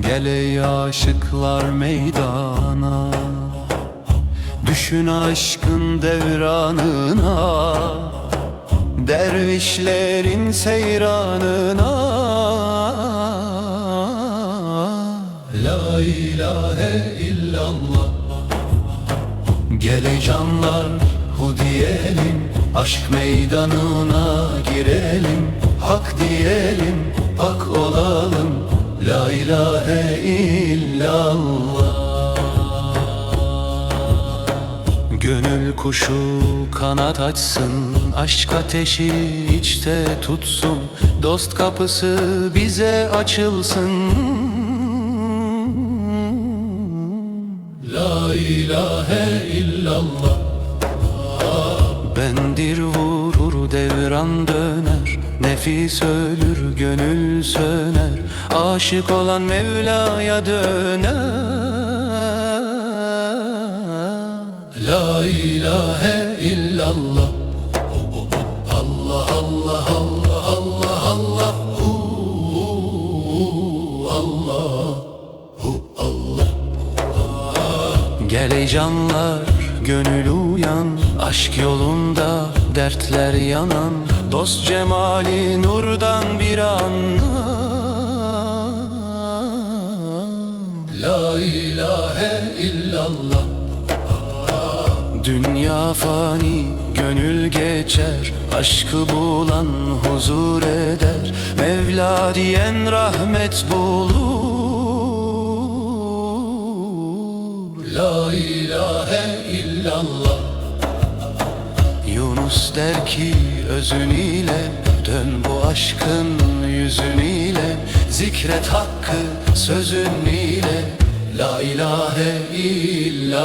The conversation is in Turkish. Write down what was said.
Gel ey aşıklar meydana Düşün aşkın devranına Dervişlerin seyranına. La ilahe illallah. Gele canlar hu diyelim Aşk meydanına girelim Hak diyelim hak olalım La ilahe illallah. Gönül kuşu kanat açsın Aşk ateşi içte tutsun. Dost kapısı bize açılsın. La ilahe illallah. Bendir vurur devran döner Nefis ölür gönül söner Aşık olan Mevla'ya döner. La ilahe illallah. Allah Allah Allah Allah Allah. Hu, Allah Hu, Allah Gel ey canlar gönül uyan Aşk yolunda dertler yanan Dost cemali nurdan bir an. La ilahe illallah. Dünya fani, gönül geçer Aşkı bulan huzur eder. Mevla diyen rahmet bulur. La ilahe illallah Yunus der ki özün ile Dön bu aşkın yüzün ile. Zikret hakkı sözün ile La ilahe illallah